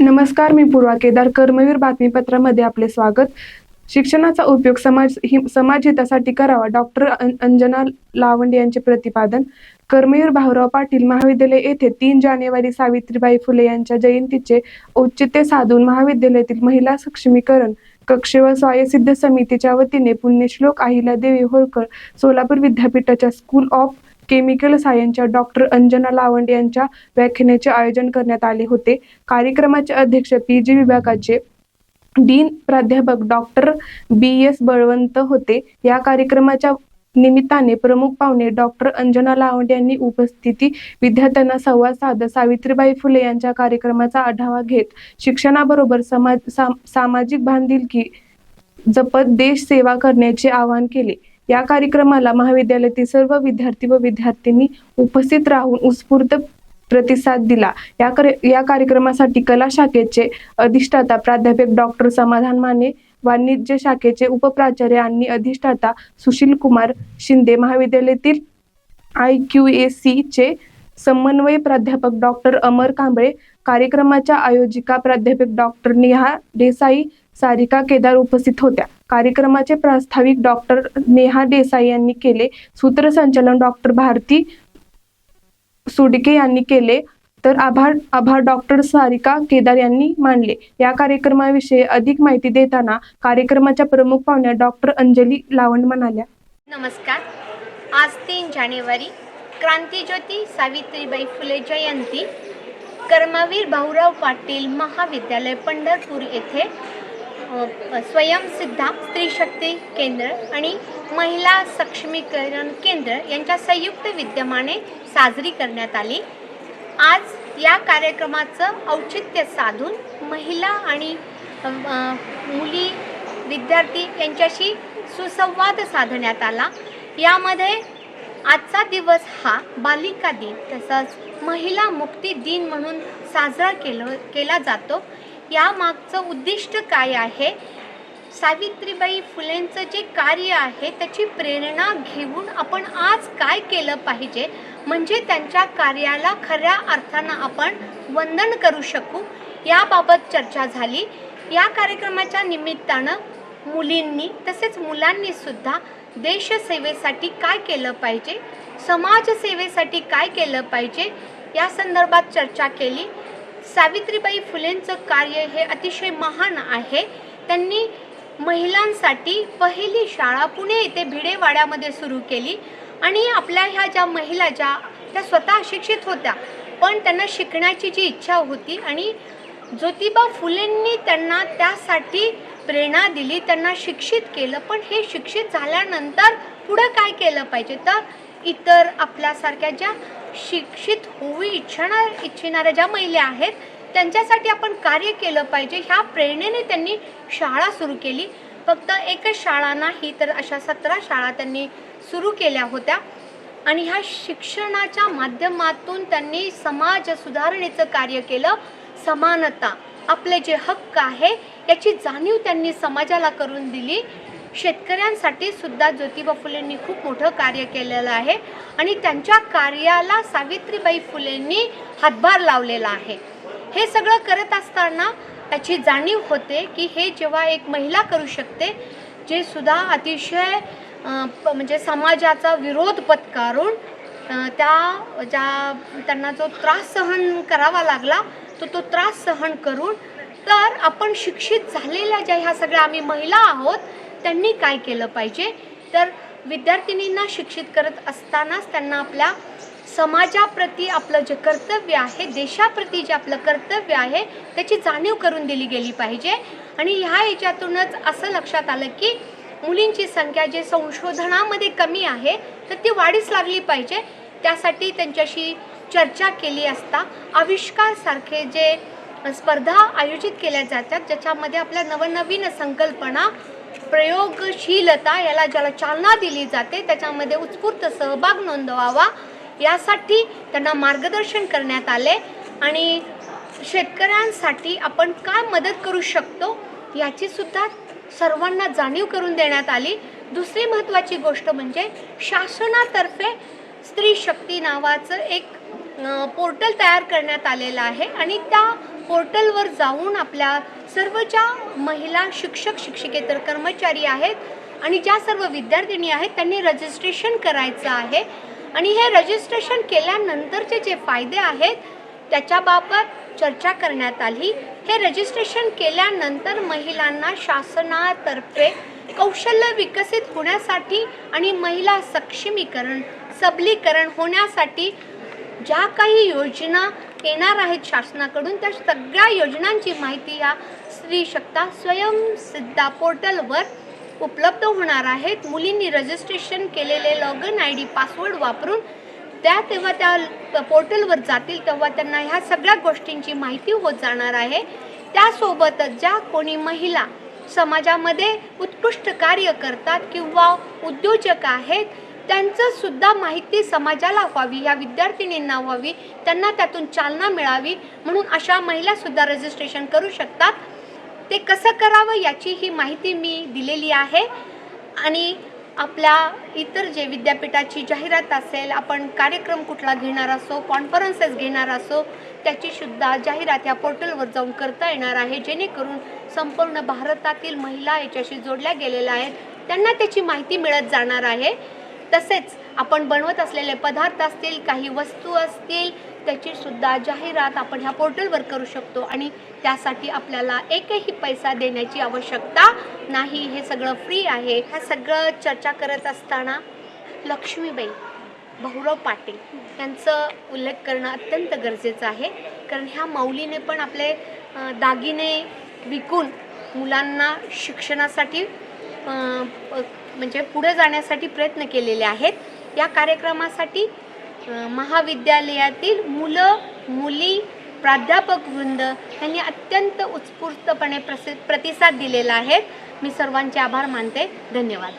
नमस्कार मी पूर्वा केदार कर्मवीर बातमीपत्रामध्ये आपले स्वागत. शिक्षणाचा उपयोग समाज हि समाज हितासाठी करावा डॉक्टर अंजना लावंडे यांचे प्रतिपादन. कर्मवीर भाऊराव पाटील महाविद्यालय येथे तीन जानेवारी सावित्रीबाई फुले यांच्या जयंतीचे औचित्य साधून महाविद्यालयातील महिला सक्षमीकरण कक्ष व स्वायसिद्ध समितीच्या वतीने पुण्यश्लोक अहिल्यादेवी होळकर सोलापूर विद्यापीठाच्या स्कूल ऑफ केमिकल सायन्सच्या डॉक्टर अंजना लावंडे यांच्या व्याख्यानाचे आयोजन करण्यात आले होते. कार्यक्रमाचे अध्यक्ष पी जी विभागाचे डीन प्राध्यापक डॉक्टर बी एस बळवंत होते. या कार्यक्रमाच्या निमित्ताने प्रमुख पाहुणे डॉक्टर अंजना लावंड यांनी उपस्थिती विद्यार्थ्यांना संवाद साधत सावित्रीबाई फुले यांच्या कार्यक्रमाचा आढावा घेत शिक्षणाबरोबर समाज सामाजिक बांधिलकी जपत देश सेवा करण्याचे आवाहन केले. या कार्यक्रमाला महाविद्यालयातील सर्व विद्यार्थी व विद्यार्थिनी उपस्थित राहून उत्स्फूर्त प्रतिसाद दिला. या कर- या कार्यक्रमासाठी कला शाखेचे अधिष्ठाता प्राध्यापक डॉक्टर समाधान माने वाणिज्य शाखेचे उपप्राचार्य आणि अधिष्ठाता सुशील कुमार शिंदे महाविद्यालयातील आय क्यू ए सी चे समन्वय प्राध्यापक डॉक्टर अमर कांबळे कार्यक्रमाच्या आयोजिका प्राध्यापक डॉक्टर नेहा देसाई सारिका केदार उपस्थित होत्या. कार्यक्रमाचे प्रास्ताविक डॉक्टर नेहा देसाई यांनी केले. सूत्रसंचालन डॉक्टर भारती सुडके यांनी केले. तर आभार आभार डॉक्टर सारिका केदार यांनी मानले. या कार्यक्रमाविषयी अधिक माहिती देताना कार्यक्रमाच्या प्रमुख पाहुण्या डॉक्टर अंजली लावंड म्हणाल्या. नमस्कार. आज तीन जानेवारी क्रांतीज्योती सावित्रीबाई फुले जयंती. कर्मवीर भाऊराव पाटील महाविद्यालय पंढरपूर येथे स्वयंसिद्धा स्त्री शक्ती केंद्र आणि महिला सक्षमीकरण केंद्र यांच्या संयुक्त विद्यमाने साजरी करण्यात आली. आज या कार्यक्रमाचं औचित्य साधून महिला आणि मुली विद्यार्थी यांच्याशी सुसंवाद साधण्यात आला. यामध्ये आजचा दिवस हा बालिका दिन तसंच महिला मुक्ती दिन म्हणून साजरा केलं केला जातो. यामागचं उद्दिष्ट काय आहे? सावित्रीबाई फुलेंचं जे कार्य आहे त्याची प्रेरणा घेऊन आपण आज काय केलं पाहिजे? म्हणजे त्यांच्या कार्याला खऱ्या अर्थानं आपण वंदन करू शकू? याबाबत चर्चा झाली. या कार्यक्रमाच्या निमित्तानं मुलींनी तसेच मुलांनी सुद्धा देशसेवेसाठी काय केलं पाहिजे? समाजसेवेसाठी काय केलं पाहिजे? या संदर्भात चर्चा केली. सावित्रीबाई फुलेंचं कार्य हे अतिशय महान आहे. त्यांनी महिलांसाठी पहिली शाळा पुणे येथे भिडेवाड्यामध्ये सुरू केली. आणि आपल्या ह्या ज्या महिला ज्या त्या स्वतः शिक्षित होत्या पण त्यांना शिकण्याची जी इच्छा होती आणि ज्योतिबा फुलेंनी त्यांना त्यासाठी प्रेरणा दिली त्यांना शिक्षित केलं. पण हे शिक्षित झाल्यानंतर पुढं काय केलं पाहिजे? तर इतर आपल्यासारख्या ज्या शिक्षित होऊ इच्छिणा इच्छिणाऱ्या ज्या महिला आहेत त्यांच्यासाठी आपण कार्य केलं पाहिजे. ह्या प्रेरणेने त्यांनी शाळा सुरू केली. फक्त एकच शाळा नाही तर अशा सतरा शाळा त्यांनी सुरू केल्या होत्या. आणि ह्या शिक्षणाच्या माध्यमातून त्यांनी समाज सुधारणेचं कार्य केलं. समानता आपले जे हक्क आहे याची जाणीव त्यांनी समाजाला करून दिली. शेतकऱ्यांसाठी सुद्धा ज्योतिबा फुलेंनी खूप मोठं कार्य केलेलं आहे आणि त्यांच्या कार्याला सावित्रीबाई फुलेंनी हातभार लावलेला आहे. हे सगळं करत असताना त्याची जाणीव होते की हे जेव्हा एक महिला करू शकते जे सुद्धा अतिशय प- म्हणजे समाजाचा विरोध पत्कारून त्या ज्या त्यांना जो त्रास सहन करावा लागला तो तो त्रास सहन करून तर आपण शिक्षित झालेल्या ज्या ह्या सगळ्या आम्ही महिला आहोत त्यांनी काय केलं पाहिजे? तर विद्यार्थिनींना शिक्षित करत असतानाच त्यांना आपल्या समाजाप्रती आपलं जे कर्तव्य आहे देशाप्रती जे आपलं कर्तव्य आहे त्याची जाणीव करून दिली गेली पाहिजे. आणि ह्या याच्यातूनच असं लक्षात आलं की मुलींची संख्या जे संशोधनामध्ये कमी आहे तर ती वाढीस लागली पाहिजे. त्यासाठी त्यांच्याशी चर्चा केली असता आविष्कारसारखे जे स्पर्धा आयोजित केल्या जातात ज्याच्यामध्ये आपल्या नवनवीन संकल्पना प्रयोगशीलता याला ज्याला चालना दिली जाते त्याच्यामध्ये उत्स्फूर्त सहभाग नोंदवावा. यासाठी त्यांना मार्गदर्शन करण्यात आले आणि शेतकऱ्यांसाठी आपण काय मदत करू शकतो याची सुद्धा सर्वांना जाणीव करून देण्यात आली. दुसरी महत्त्वाची गोष्ट म्हणजे शासनातर्फे स्त्री शक्ती नावाचं एक पोर्टल तयार करण्यात आलेलं आहे आणि त्या पोर्टलवर जाऊन आपल्या सर्व ज्या महिला शिक्षक शिक्षकेतर कर्मचारी आहेत आणि ज्या सर्व विद्यार्थिनी आहेत त्यांनी रजिस्ट्रेशन करायचं आहे. आणि हे रजिस्ट्रेशन केल्यानंतरचे जे फायदे आहेत त्याच्याबाबत चर्चा करण्यात आली. हे रजिस्ट्रेशन केल्यानंतर महिलांना शासनातर्फे कौशल्य विकसित होण्यासाठी आणि महिला सक्षमीकरण सबलीकरण होण्यासाठी ज्या काही योजना येणार आहेत शासनाकडून. त्या सगळ्या योजनांची माहिती या स्त्री शक्ता स्वयंसिद्धा पोर्टलवर उपलब्ध होणार आहेत. मुलींनी रजिस्ट्रेशन केलेले log in I D password वापरून त्या तेव्हा त्या पोर्टलवर जातील तेव्हा त्यांना ह्या सगळ्या गोष्टींची माहिती होत जाणार आहे. त्यासोबतच ज्या कोणी महिला समाजामध्ये उत्कृष्ट कार्य करतात किंवा उद्योजक आहेत त्यांचं सुद्धा माहिती समाजाला व्हावी या विद्यार्थिनींना व्हावी त्यांना त्यातून चालना मिळावी म्हणून अशा महिलासुद्धा रजिस्ट्रेशन करू शकतात. ते कसं करावं याची ही माहिती मी दिलेली आहे. आणि आपल्या इतर जे विद्यापीठाची जाहिरात असेल आपण कार्यक्रम कुठला घेणार असो कॉन्फरन्सेस घेणार असो त्याची सुद्धा जाहिरात या पोर्टलवर जाऊन करता येणार आहे. जेणेकरून संपूर्ण भारतातील महिला याच्याशी जोडल्या गेलेल्या आहेत. त्यांना त्याची माहिती मिळत जाणार आहे. तसेच आपण बनवत असलेले पदार्थ असतील काही वस्तू असतील त्याची सुद्धा जाहिरात आपण ह्या पोर्टलवर करू शकतो आणि त्यासाठी आपल्याला एकही पैसा देण्याची आवश्यकता नाही. हे सगळं फ्री आहे. ह्या सगळं चर्चा करत असताना लक्ष्मीबाई भाऊराव पाटील यांचं उल्लेख करणं अत्यंत गरजेचं आहे. कारण ह्या माऊलीने पण आपले दागिने विकून मुलांना शिक्षणासाठी म्हणजे पुढे जाण्यासाठी प्रयत्न केलेले आहेत. या कार्यक्रमासाठी महाविद्यालयातील मुलं मुली प्राध्यापक वृंद यांनी अत्यंत उत्स्फूर्तपणे प्रसि प्रतिसाद दिलेला आहे. मी सर्वांचे आभार मानते. धन्यवाद.